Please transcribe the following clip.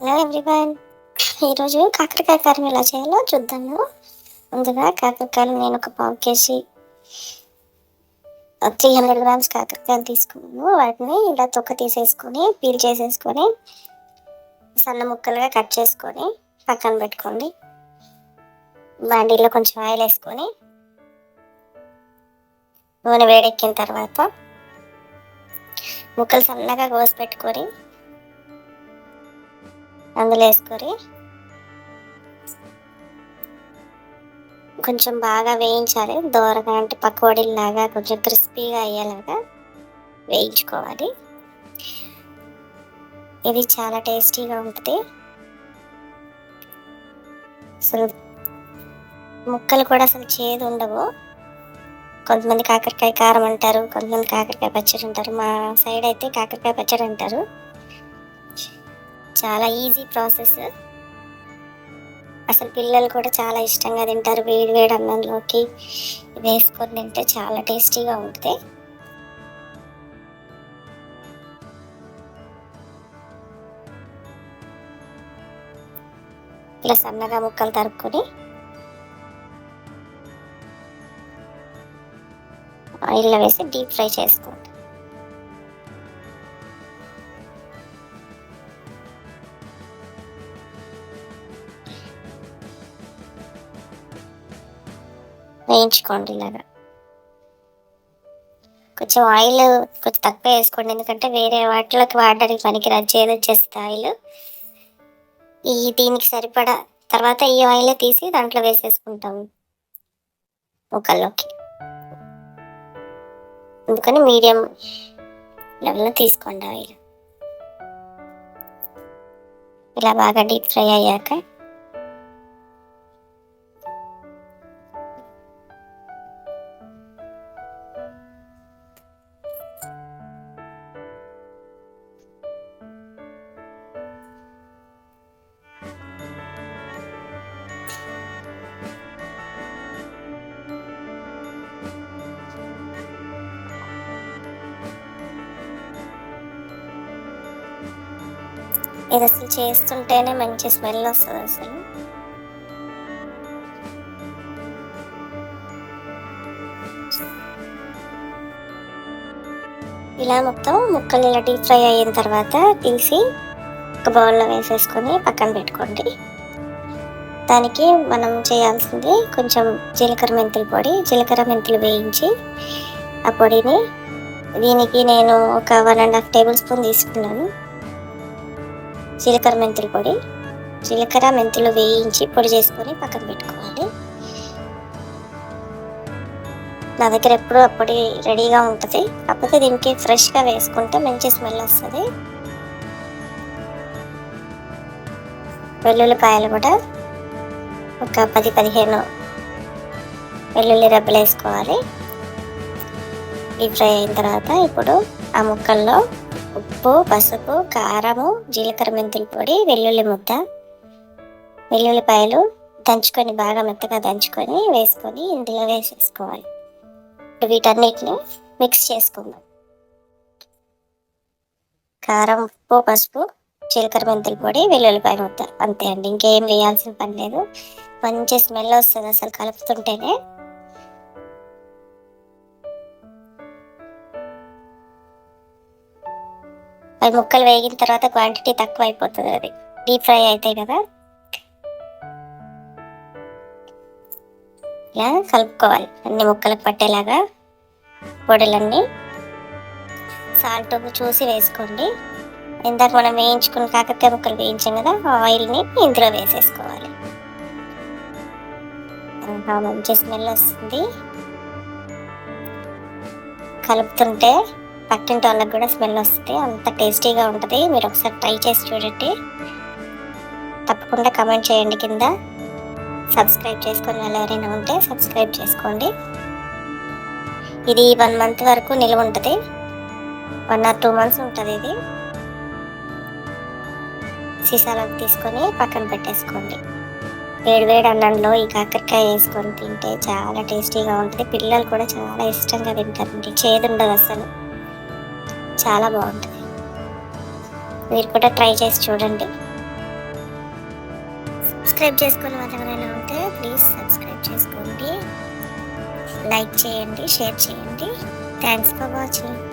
Hello everyone ఈరోజు కాకరకాయ కారం ఎలా చేయాలో చూద్దాము ముందుగా కాకరకాయలు నేను ఒక పావు కేజీ త్రీ హండ్రెడ్ గ్రామ్స్ కాకరకాయలు తీసుకున్నాను. వాటిని ఇలా తొక్క తీసేసుకొని పీల్ చేసేసుకొని సన్న ముక్కలుగా కట్ చేసుకొని పక్కన పెట్టుకోండి. బాండీలో కొంచెం ఆయిల్ వేసుకొని నూనె వేడెక్కిన తర్వాత ముక్కలు సన్నగా కోసి పెట్టుకొని అందులో వేసుకొని కొంచెం బాగా వేయించాలి. దోరగా అంటే పకోడీలాగా కొంచెం క్రిస్పీగా అయ్యేలాగా వేయించుకోవాలి. ఇది చాలా టేస్టీగా ఉంటుంది. అసలు ముక్కలు కూడా అసలు చేదు ఉండవు. కొంతమంది కాకరకాయ కారం అంటారు కొంతమంది కాకరకాయ పచ్చడి అంటారు. మా సైడ్ అయితే కాకరకాయ పచ్చడి అంటారు. చాలా ఈజీ ప్రాసెస్ అసలు పిల్లలు కూడా చాలా ఇష్టంగా తింటారు వేడి వేడి అన్నంలోకి వేసుకొని తింటే చాలా టేస్టీగా ఉంటుంది ఇలా సన్నగా ముక్కలు తరుక్కొని ఆయిల్లో వేసి డీప్ ఫ్రై చేసుకోండి. వేయించుకోండి ఇలాగా కొంచెం ఆయిల్ కొంచెం తక్కువ వేసుకోండి. ఎందుకంటే వేరే వాటిలోకి వాడడానికి పనికిరాదు. చేదు వచ్చేస్తుంది ఆయిల్ ఈ దీనికి సరిపడా తర్వాత ఈ ఆయిల్ తీసి దాంట్లో వేసేసుకుంటాము ముక్కల్లోకి. అందుకని మీడియం లెవెల్లో తీసుకోండి ఆయిల్ ఇలా బాగా డీప్ ఫ్రై అయ్యాక ఇది అసలు చేస్తుంటేనే మంచి స్మెల్ వస్తుంది అసలు. ఇలా మొత్తం ముక్కలు ఇలా డీప్ ఫ్రై అయిన తర్వాత తీసి ఒక బౌల్లో వేసేసుకొని పక్కన పెట్టుకోండి. దానికి మనం చేయాల్సింది కొంచెం జీలకర్ర మెంతుల పొడి. జీలకర్ర మెంతులు వేయించి ఆ పొడిని దీనికి నేను ఒక one and half tablespoon తీసుకున్నాను. జీలకర్ర మెంతుల పొడి. జీలకర్ర మెంతులు వేయించి పొడి చేసుకొని పక్కన పెట్టుకోవాలి. నా దగ్గర ఎప్పుడు అప్పటి రెడీగా ఉంటుంది. కాకపోతే దీనికి ఫ్రెష్గా వేసుకుంటే మంచి స్మెల్ వస్తుంది. వెల్లుల్లిపాయలు కూడా ఒక పది పదిహేను వెల్లుల్లి రెబ్బలు వేసుకోవాలి. డీప్ ఫ్రై అయిన తర్వాత ఇప్పుడు ఆ ముక్కల్లో ఉప్పు పసుపు కారము జీలకర్ర మెంతుల పొడి వెల్లుల్లి ముద్ద వెల్లుల్లిపాయలు దంచుకొని బాగా మెత్తగా దంచుకొని వేసుకొని ఇందులో వేసేసుకోవాలి. వీటన్నిటిని మిక్స్ చేసుకుందాం. కారం ఉప్పు పసుపు జీలకర్ర మెంతుల పొడి వెల్లుల్లిపాయ ముద్ద. అంతే అండి ఇంకేం వేయాల్సిన పని లేదు. మంచి స్మెల్ వస్తుంది అసలు కలుపుతుంటేనే. అవి ముక్కలు వేగిన తర్వాత క్వాంటిటీ తక్కువ అయిపోతుంది అది. డీప్ ఫ్రై అవుతాయి కదా. ఇలా కలుపుకోవాలి. అన్ని ముక్కలకు పట్టేలాగా పొడులన్నీ సాల్ట్ చూసి వేసుకోండి. ఇందాక మనం వేయించుకున్న కాకరకాయ ముక్కలు వేయించాం కదా ఆయిల్ని ఇందులో వేసేసుకోవాలి. మంచి స్మెల్ వస్తుంది. కలుపుతుంటే పక్కింటి వాళ్ళకి కూడా స్మెల్ వస్తుంది. అంత టేస్టీగా ఉంటుంది. మీరు ఒకసారి ట్రై చేసి చూడండి. తప్పకుండా కమెంట్ చేయండి కింద. సబ్స్క్రైబ్ చేసుకుని వాళ్ళు ఎవరైనా ఉంటే సబ్స్క్రైబ్ చేసుకోండి. ఇది వన్ మంత్ వరకు నిల్వ ఉంటుంది. వన్ ఆర్ టూ మంత్స్ ఉంటుంది ఇది. సీసాలోకి తీసుకొని పక్కన పెట్టేసుకోండి. వేడివేడి అన్నంలో ఈ కాకరకాయ వేసుకొని తింటే చాలా టేస్టీగా ఉంటుంది. పిల్లలు కూడా చాలా ఇష్టంగా తింటారండి. చేదు ఉండదు అసలు చాలా బాగుంటుంది. మీరు కూడా ట్రై చేసి చూడండి. సబ్స్క్రైబ్ చేసుకుని వాళ్ళు ఉంటే ప్లీజ్ సబ్స్క్రైబ్ చేసుకోండి. లైక్ చేయండి షేర్ చేయండి. Thanks for watching